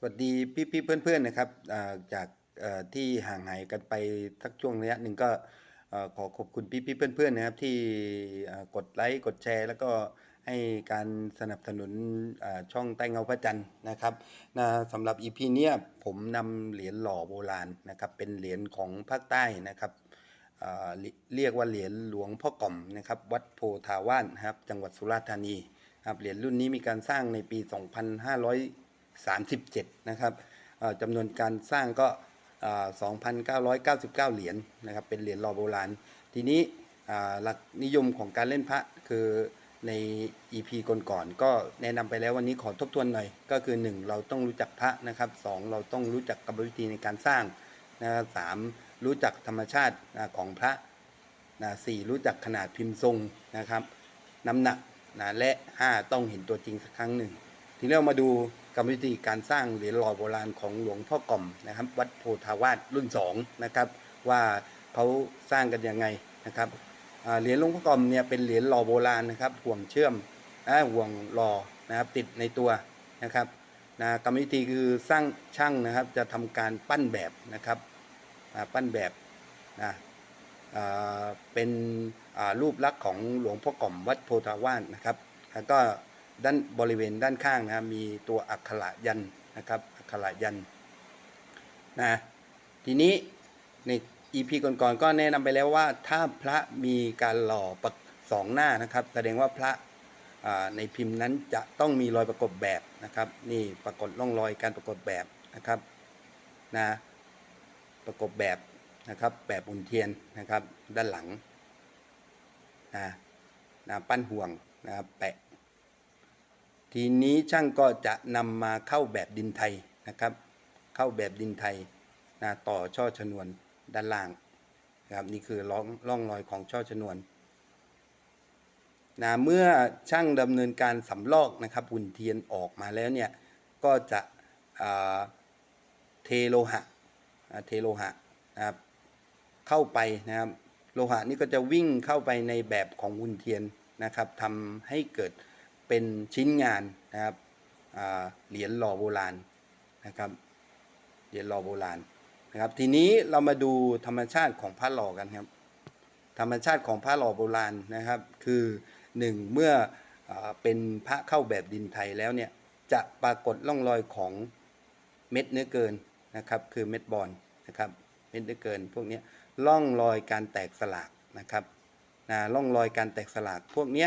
สวัสดีพี่ๆเพื่อนๆนะครับจากที่ห่างหายกันไปสักช่วงระยะหนึ่งก็ขอขอบคุณพี่ๆเพื่อนๆนะครับ ที่กดไลค์กดแชร์ แล้วก็ให้การสนับสนุนช่องใต้เงาพระจันทร์นะครับนะสำหรับ EP เนี้ยผมนำเหรียญหล่อโบราณนะครับ เป็นเหรียญของภาคใต้นะครับเรียกว่าเหรียญหลวงพ่อกล่อมนะครับ วัดโพธาวานนะครับ จังหวัดสุราษฎร์ธานีครับเหรียญรุ่นนี้มีการสร้างในปี 37 นะครับจำนวนการสร้างก็อ่า2,999 เหรียญนะครับ เป็นเหรียญหล่อโบราณ ทีนี้หลักนิยมของการเล่นพระคือใน EP ก่อนๆก็แนะนำไปแล้ววันนี้ขอทบทวนหน่อย ก็คือ 1 เราต้องรู้จักพระนะครับสองเราต้องรู้จักกรรมวิธีในการสร้างนะครับสามรู้จักธรรมชาติของพระนะสี่รู้จักขนาดพิมพ์ทรงนะครับ น้ำหนักนะและห้าต้องเห็นตัวจริงสักครั้งหนึ่ง ทีนี้เรามาดู รรมวิธีการสร้างเหรียญหล่อโบราณของหลวงพ่อกล่อมนะครับ วัดโพธาวาสรุ่นสองนะครับว่าเขาสร้างกันยังไงนะครับเหรียญหลวงพ่อกล่อมเนี่ยเป็นเหรียญหล่อโบราณนะครับห่วงเชื่อมอ่าห่วงหล่อนะครับติดในตัวนะครับนะกรรมวิธีคือสร้างช่างนะครับจะทำการปั้นแบบนะครับปั้นแบบนะเป็นรูปลักษณ์ของหลวงพ่อกล่อมวัดโพธาวาสนะครับแล้วก็ ด้านบริเวณด้านข้างนะครับมีตัวอักขระยันนะครับอักขระยันนะทีนี้ในอีพีก่อนๆก็แนะนำไปแล้วว่าถ้าพระมีการหล่อประสองหน้านะครับ แสดงว่าพระในพิมพ์นั้นจะต้องมีรอยประกบแบบนะครับ นี่ปรากฏร่องรอยการประกบแบบนะครับนะประกบแบบนะครับแบบอุ่นเทียนนะครับ ด้านหลังนะนะปั้นห่วงนะครับแปะ ทีนี้ช่างก็จะนำมาเข้าแบบดินไทยนะครับ เข้าแบบดินไทยนะต่อช่อชนวนด้านล่างนะครับนี่คือร่องร่องรอยของช่อชนวนนะเมื่อช่างดำเนินการสำลอกนะครับหุ่นเทียนออกมาแล้วเนี่ยก็จะเทโลหะเทโลหะนะครับเข้าไปนะครับ โลหะนี่ก็จะวิ่งเข้าไปในแบบของหุ่นเทียนนะครับทำให้เกิด เป็นชิ้นงานนะครับเหรียญหล่อโบราณนะครับเหรียญหล่อโบราณนะครับ ทีนี้เรามาดูธรรมชาติของพระหล่อกันครับ ธรรมชาติของพระหล่อโบราณนะครับ คือหนึ่งเมื่ออเป็นพระเข้าแบบดินไทยแล้วเนี่ยจะปรากฏร่องรอยของเม็ดเนื้อเกินนะครับ คือเม็ดบอลนะครับเม็ดเนื้อเกิน พวกนี้ร่องรอยการแตกสลากนะครับนะร่องรอยการแตกสลากพวกนี้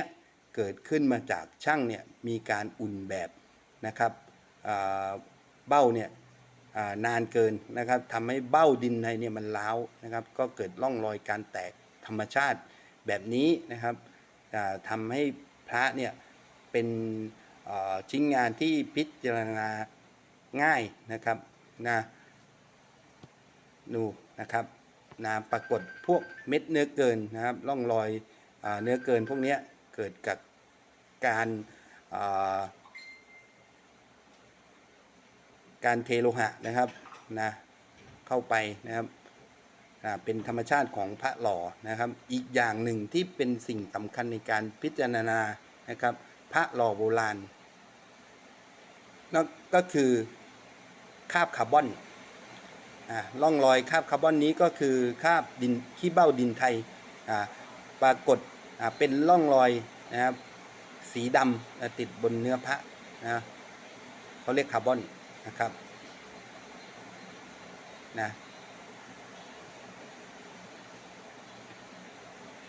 เกิดขึ้นมาจากช่างเนี่ยมีการอุ่นแบบนะครับเบ้าเนี่ยนานเกินนะครับทำให้เบ้าดินในเนี่ยมันร้าวนะครับ ก็เกิดร่องรอยการแตกธรรมชาติแบบนี้นะครับทำให้พระเนี่ยเป็นชิ้นงานที่พิจารณาง่ายนะครับนะดูนะครับนะปรากฏพวกเม็ดเนื้อเกินนะครับร่องรอยอเนื้อเกินพวกเนี้ย เกิดกับการาการเทโลหะนะครับนะเข้าไปนะครับเป็นธรรมชาติของพระหล่อนะครับ อีกอย่างหนึ่งที่เป็นสิ่งสำคัญในการพิจารณานะครับ พระหล่อโบราณนั่นก็คือคาบคาร์บอนอ่าร่องรอยคาบคาร์บอนนี้ก็คือคาบดินขี้เบ้าดินไทยอ่าปรากฏ เป็นร่องรอยนะครับ สีดำติดบนเนื้อพระนะเขาเรียกคาร์บอนนะครับนะ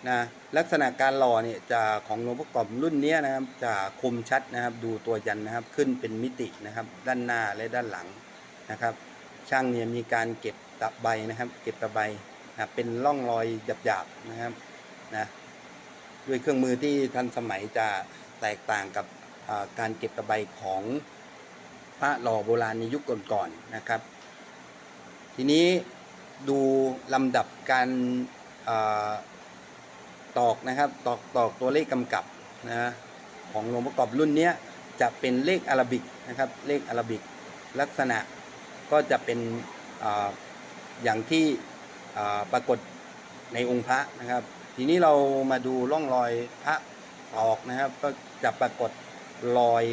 นะลักษณะการหล่อเนี่ยจะของหลวงพ่อกอมรุ่นนี้นะครับจะคมชัดนะครับดูตัวยันนะครับขึ้นเป็นมิตินะครับ ด้านหน้าและด้านหลังนะครับ ช่างเนี่ยมีการเก็บตะไบนะครับ เก็บตะไบนะเป็นร่องรอยหยาบๆนะครับนะ ด้วยเครื่องมือที่ทันสมัยจะแตกต่างกับการเก็บตะไบของพระหล่อโบราณในยุคก่อนๆนะครับ ทีนี้ดูลำดับการอตอกนะครับตอกตอกตัวเลขกำกับนะของหลวงประกอบรุ่นนี้จะเป็นเลขอารบิกนะครับเลขอารบิกลักษณะก็จะเป็นออย่างที่ปรากฏในองค์พระนะครับ ทีนี้เรามาดูร่องรอยพระตอกนะครับ ก็จะปรากฏรอย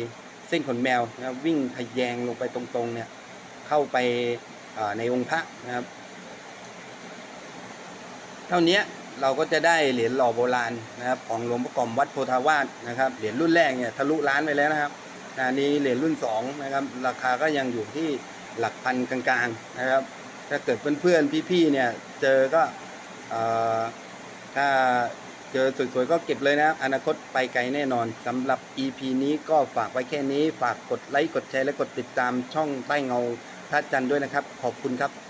เส้นขนแมวนะครับวิ่งทะแยงลงไปตรงๆเนี่ยเข้าไปในองค์พระนะครับ เท่านี้เราก็จะได้เหรียญหล่อโบราณนะครับของหลวงพ่อกรมวัดโพธาวาสนะครับเหรียญรุ่นแรกเนี่ยทะลุล้านไปแล้วนะครับอันนี้เหรียญรุ่นสองนะครับราคาก็ยังอยู่ที่หลักพันกลางๆนะครับ ถ้าเกิดเพื่อนๆพี่ๆเนี่ยเจอก็อ ถ้าเจอสวยๆก็เก็บเลยนะครับอนาคตไปไกลแน่นอนสำหรับ EP นี้ก็ฝากไว้แค่นี้ ฝากกดไลค์กดแชร์และกดติดตามช่องใต้เงาพระจันทร์ด้วยนะครับ ขอบคุณครับ